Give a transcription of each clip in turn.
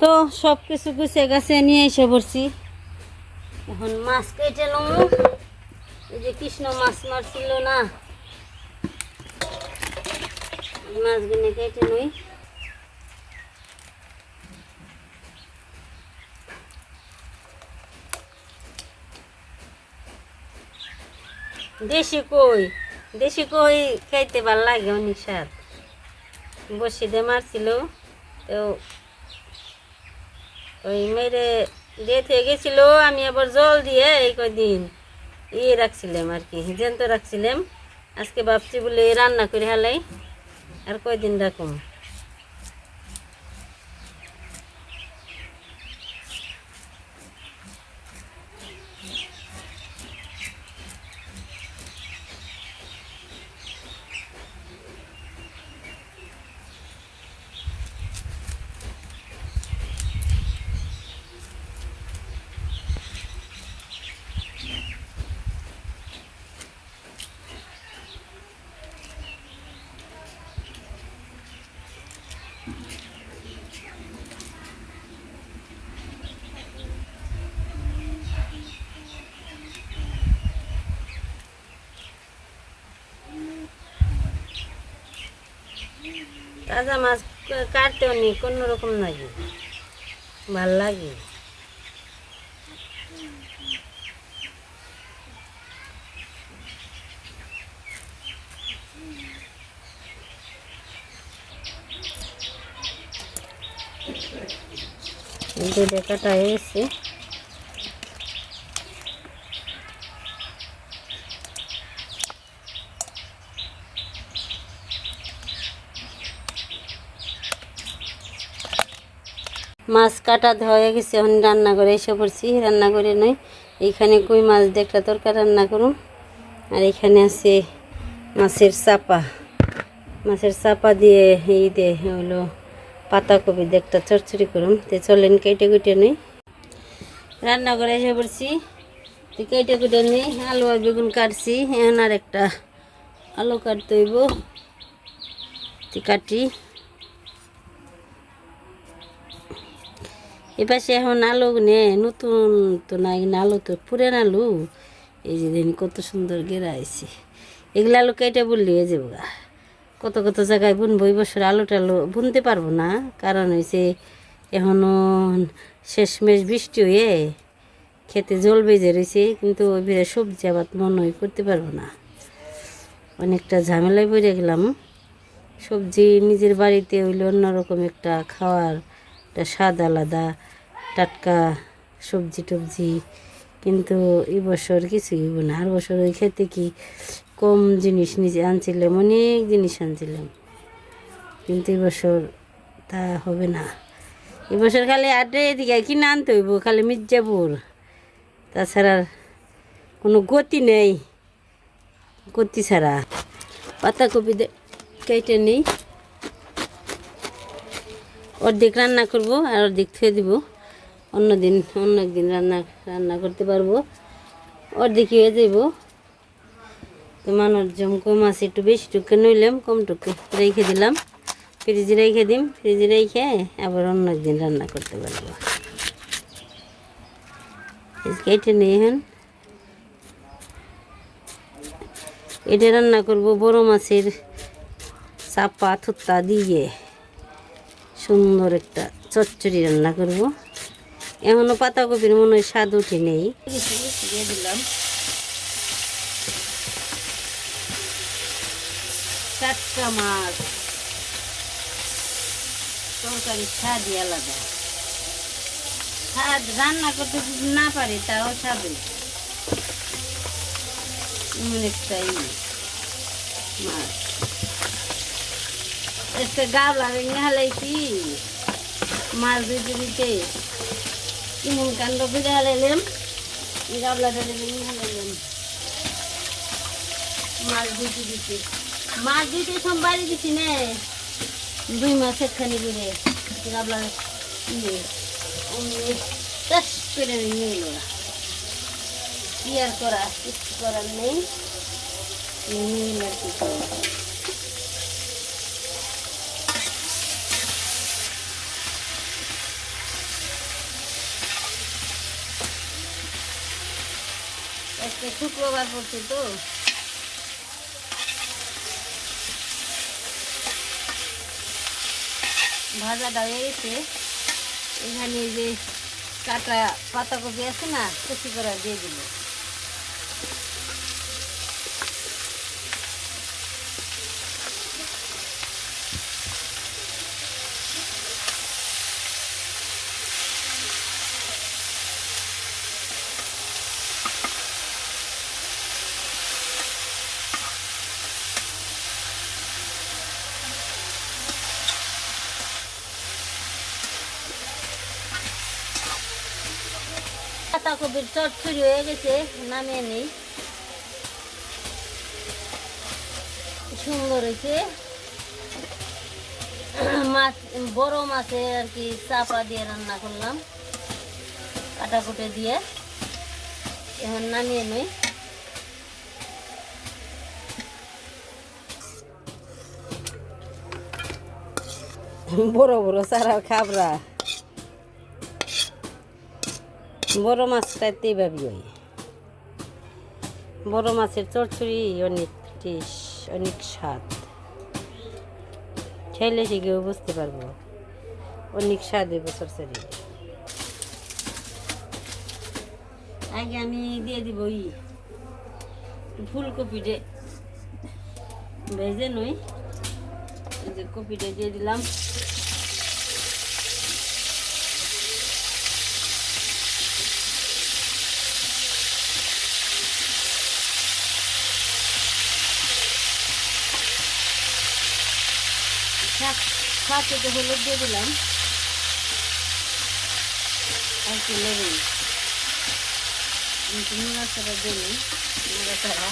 তো সব কিছু গুছিয়ে গাছে নিয়ে এসে পড়ছি। এখন মাছ কেটে নেব এই যে কৃষ্ণ মাছ মারছিল না। মাছগুলো কেটে নই দেশি কই? দেশি কই খাইতে ভালো লাগে অনেক স্বাদ। বসি দিয়ে মারছিল। তো ওই মেরে ডেথ হয়ে গেছিল, আমি আবার জল দিয়ে এই কদিন ইয়ে রাখছিলাম আর কি, জ্যান্ত রাখছিলাম। আজকে ভাবছি বলে রান্না করে হালাই, আর কয়দিন রাখুম? তাজা মাছ কা- কাটতেও নি কোনো রকম লাগে ভালো লাগে। দুধে কাটা হয়েছে। মাছ কাটা হয়ে গেছে, এখন রান্না করে এসে পড়ছি। রান্না করে নয়, এইখানে কই মাছ দিয়ে একটা তরকারি রান্না করুন আর এখানে আছে মাছের চাপা। মাছের চাপা দিয়ে এই দিয়ে হলো পাতাকপি দিয়ে একটা চচ্চড়ি করুন তো চলেন কেটে কুটে নই। রান্না করে এসে পড়ছি। তো কেটে কুটে নেই, আলু আর বেগুন কাটছি। এখন আর একটা আলু কাটতে হইব। কাটি। এপাশে এখন আলু নে নতুন তো না এখানে আলু তো পুরান আলু। এই যে দিন কত সুন্দর গেরা আইছে। এগুলো আলু কেটে বললি এই যে। কত কত জায়গায় বুনবো, এই বছর আলু টালু বুনতে পারব না। কারণ হয়েছে এখনও শেষমেশ বৃষ্টি হয়ে খেতে জল বেজে রয়েছে কিন্তু ওই সবজি আবার মনে করতে পারব না। অনেকটা ঝামেলায় পড়ে গেলাম। সবজি নিজের বাড়িতে হইলে অন্যরকম একটা খাওয়ার একটা স্বাদ আলাদা, টাটকা সবজি টবজি। কিন্তু এই বছর কিছুই হইব না। আর বছর ওই খেতে কি কম জিনিস নিজে আনছিলাম, অনেক জিনিস আনছিলাম। কিন্তু এবছর তা হবে না। এবছর খালি আটে এদিকে কিনে আনতে হইব, খালি মির্জাপুর। তাছাড়া কোনো গতি নেই, গতি ছাড়া। পাতাকপি কেটে নেই। অর্ধেক রান্না করব আর অর্ধেক থুয়ে দিব। অন্য দিন, অন্য একদিন রান্না রান্না করতে পারব। অর্ধেক হয়ে যাব তো মানুষ জম কম আছে, একটু বেশি টুকে নইলাম, কম টুকে রেখে দিলাম। ফ্রিজে রেখে দিম, ফ্রিজে রেখে আবার অন্য একদিন রান্না করতে পারব। এই কেটে নেই এখন। এটা রান্না করব বড় মাছের চাপা থুত্তা দিয়ে। সুন্দর একটা চচ্চড়ি রান্না করব। এখনও পাতাকপির মনে হয় স্বাদ উঠে নেই। দিয়ে দিলাম মাছ স্বাদই আলাদা। স্বাদ রান্না করতে না পারি, তাও। এমন একটা ই মাছ। একটা গাবলা ভেঙে হালাইছি। মাছ দিতে দিতে। কেমন কাণ্ড করে হালাইলাম। গাবলাটা ভেঙে হালাইলাম। মাছ দিতে দিতে। মাছ দিতে সোমবারই দিছি নে। দুই মাস একখানি করে গাবলা ইয়ে অমনি করে নিয়ে এলো। কি আর করা কিছু করার নেই। নিয়ে এলো আর কি শুক্রবার পড়ছে তো। ভাজাটা হয়ে এখানে যে কাটা পাতাকপি আছে না, কুচি করা দিয়ে দিল। পাতাকপির চটচড়ি হয়ে গেছে, নামিয়ে নেই। সুন্দর হয়েছে। মাছ, বড় মাছে আর কি চাপা দিয়ে রান্না করলাম, কাটাকুটে দিয়ে। এখন নামিয়ে নেই। বড় বড় সারার খাবরা। বড় মাছটাতে এইভাবে হয়। বড় মাছের চড়চড়ি অনেক টেস্ট, অনেক স্বাদ। খেলে শিখেও বুঝতে পারব। অনেক স্বাদ হইব চড়চড়ি। আগে আমি দিয়ে দিব ই ফুলকপিটে ভেজে নই যে কপিটা দিয়ে দিলাম। সাথে তো হলুদ দিয়ে দিলাম। আর একটু লেবুন একটু নাড়াচাড়া দেবেন নাড়াচাড়া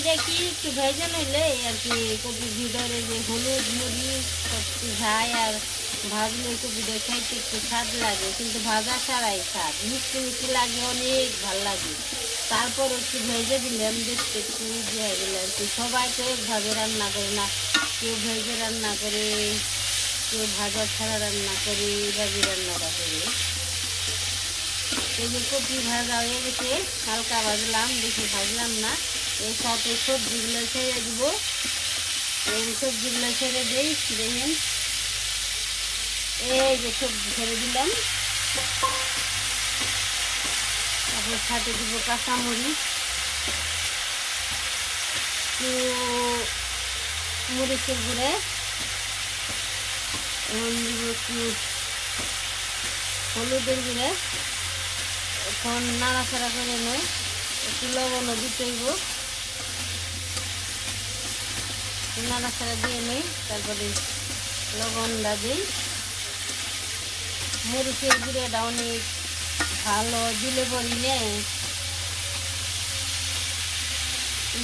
কপিটা কি একটু ভেজে নিলে আর কি কপির ভিতরে যে হলুদ মরিচ কিছু যায় আর ভাজলে কপিটা খাইতে একটু স্বাদ লাগে, কিন্তু ভাজা ছাড়াই স্বাদ। মিষ্টি মিষ্টি লাগে, অনেক ভালো লাগে। তারপর একটু ভেজে দিলাম, দেখতে একটু হয়ে গেলে আর কি। সবাই তো একভাবে রান্না করে না। কেউ ভেজে রান্না করে, কেউ ভাজা ছাড়া রান্না করে, এইভাবে রান্নাটা করে। এই যে কপি ভাজা হয়ে গেছে, হালকা ভাজলাম, বেশি ভাজলাম না। এর সাথে সবজিগুলো ছেড়ে দিব। এই সবজিগুলো ছেড়ে দিই, দেখেন। এই যে সবজি ছেড়ে দিলাম। তারপর সাথে দিব কাঁচামরিচ। একটু মরিচের গুঁড়ে। এখন দিব একটু হলুদের গুঁড়ে। এখন নাড়াচাড়া করে নয় একটু লবণও দিতে নাড়াচাড়া দিয়ে নেই, তারপরে লবণটা দিই। মরিচের অনেক ভালো, দিলে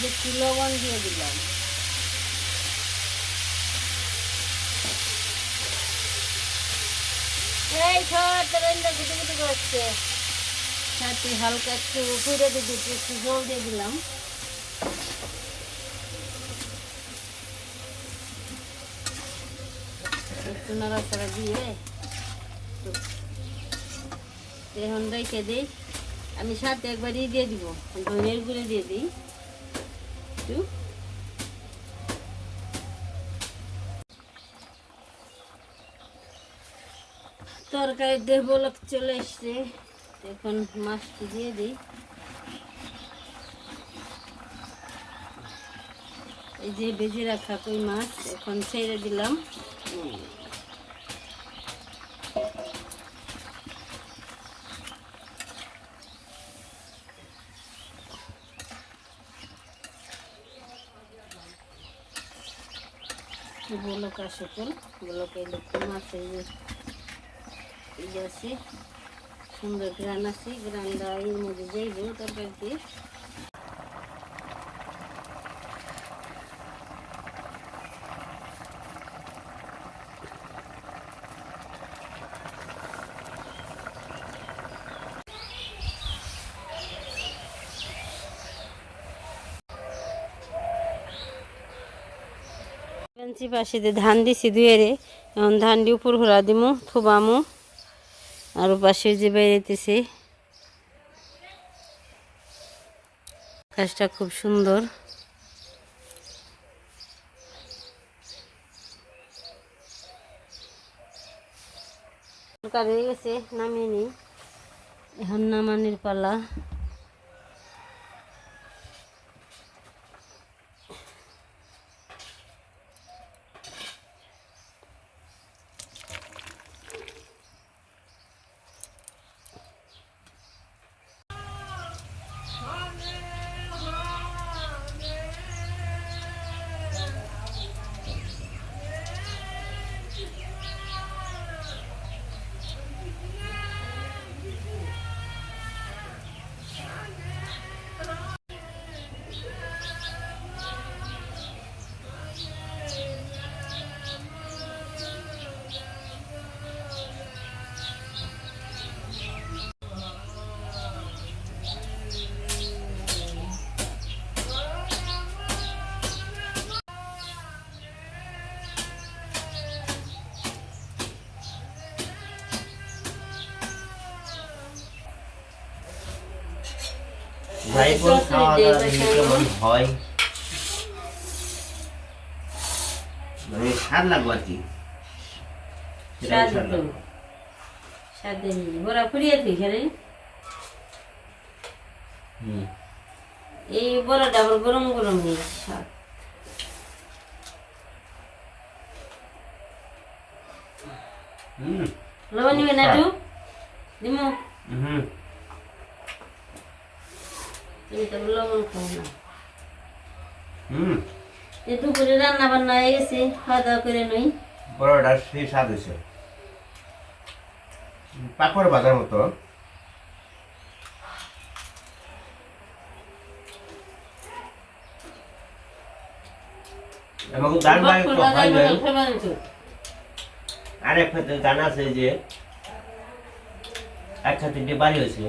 যে একটু লবণ দিয়ে দিলাম। এই ছোট করছে। হালকা একটু ফুটে দিতে একটু জল দিয়ে দিলাম। একটু নাড়াচাড়া দিয়ে এখন রেখে দিই। আমি সাথে একবার ই দিয়ে দিব ধনের গুঁড়ে দিয়ে দিই। একটু। তরকারি দেহ বলক চলে এসছে এখন মাছটি দিয়ে দিই। এই যে বেজে রাখা কই মাছ, এখন ছেড়ে দিলাম। হুম। বলকা কোন? গোলকে লোক মাছ এই যে আছে। সুন্দর গ্রান আছে। গ্রানটা এর মধ্যে যাইব তরকারিতে যে পাশে দিয়ে ধান দিছি দুয়েরে এখন ধান দিয়ে উপর ঘোরা দিমু, থুবামু, আর পাশে যে বেরিয়েতেছে গাছটা খুব সুন্দর। দরকার হয়ে গেছে, নামিয়ে নিই। এখন নামানির পালা। ভাই বোন খাওয়া দাওয়া কেমন হয় মানে স্বাদ লাগবে আর কি। বড়া। এই বড়াটা আবার গরম গরম নেই স্বাদ হুম। লবণ নিবে না একটু? দিমু। হুম। তুমি তো লবণ খাও না হুম। এই দুপুরে রান্না বান্না হয়ে গেছে খাওয়া দাওয়া করে নই। বড়টা সেই স্বাদ হয়েছে। পাপড় বাজার মতো। আমাকে ডাল বাড়ি তো হয় নাই আর এক ক্ষেত্রে আছে যে এক ক্ষেত্রে বাড়ি হয়েছে।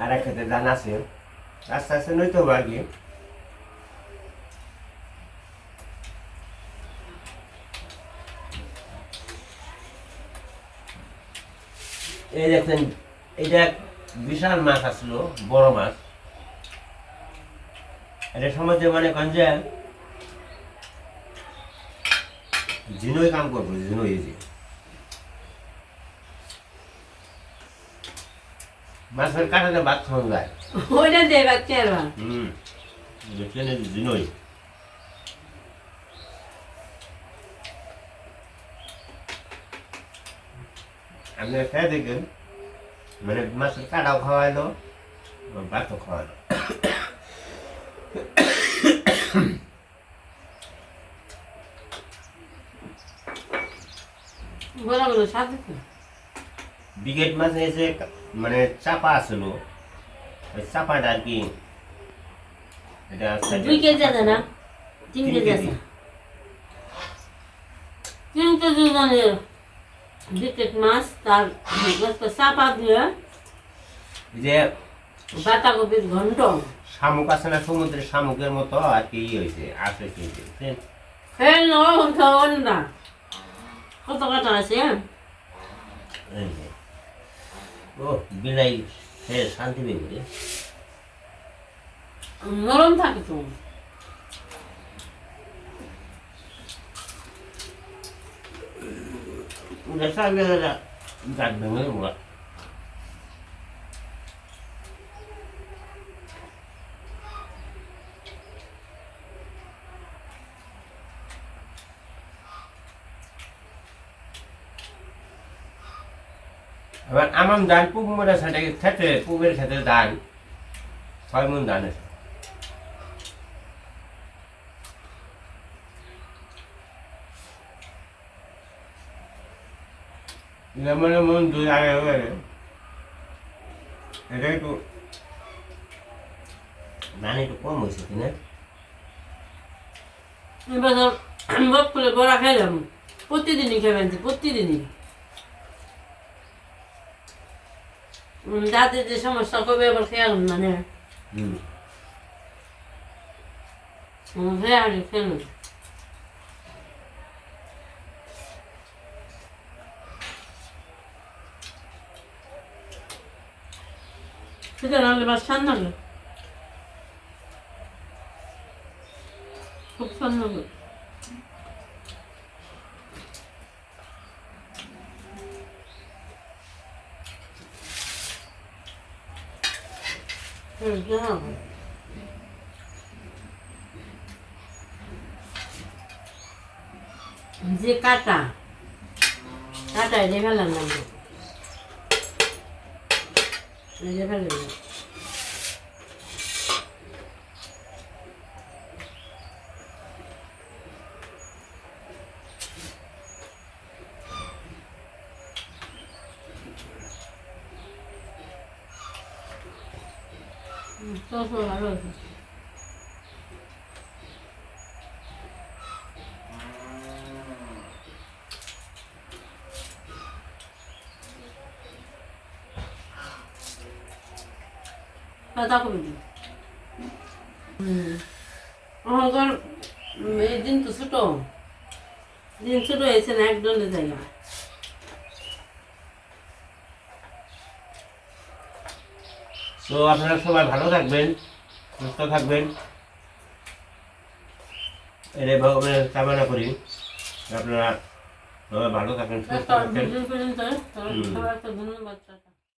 আর এক ক্ষেত্রে জানা আছে। আস্তে আস্তে নইতে হবে কি এই দেখেন, এটা বিশাল মাছ আসলো, বড় মাছ। এটা সমাজে মানে গঞ্জে ঝিনুই কাম করব এই যে। মাছের কাটাতে ভাত খাওয়া যায়। ওইটা দে বাচ্চার হুম দেখলেন এই যে ঝিনুই আপনি খেয়ে দেখেন মানে মাছের কাটাও খাওয়াইলো ভাতও খাওয়াইলো। বড়া বড় আছে ব্রিগেড মাছ এসে মানে চাপা আসলো ওই চাপাটা আর কি এটা দুই কেজি আছে না তিন তিন কেজি কেজি। আছে। তিন কেজি মানে বিকেট মাছ তার চাপা দিয়ে যে বাঁধাকপির ঘন্ট। শামুক আছে না সমুদ্রের শামুকের মতো আর কি হয়েছে আসে 어, 밀라이 배 산티비 그래? 음, 노름탕이 좀. 우리 사람들은 이거 안 먹는 거야. কি বুঝছেন? হ্যাঁ নরম খাওয়ান না কত কাটা আছে হ্যাঁ এই যে। ও বিলাই সে শান্তি পেয়ে রে নরম থাকে তো উঠে সামনে গাছ ভেঙে ওরা এবার আমার ধান পুব মনে সাথে খেতে পুবের খেতে ধান ছয় মন ধান আছে যেমন মন দুই আগে হয়ে এটা একটু ধান একটু কম হয়েছে কিনা এবার বক করে বড়া খাইলাম প্রতিদিনই খাবেন প্রতিদিনই উম, দাদির যে সমস্যা কবে আবার খেয়াল মানে হুম। ভেড়ি ফেলুন সেটা রান্না বাস ছান না খুব সুন্দর হুম যাও যে কাটা কাটা এটা ফেলার নাম এটা ফেলেন না তো ভালো আছে তা করবি অহংকার এই দিন তো ছোট দিন ছোট হয়েছে না একদলে জায়গা তো আপনারা সবাই ভালো থাকবেন সুস্থ থাকবেন। এটাই ভগবানের কামনা করি। আপনারা সবাই ভালো থাকেন সুস্থ থাকবেন ধন্যবাদ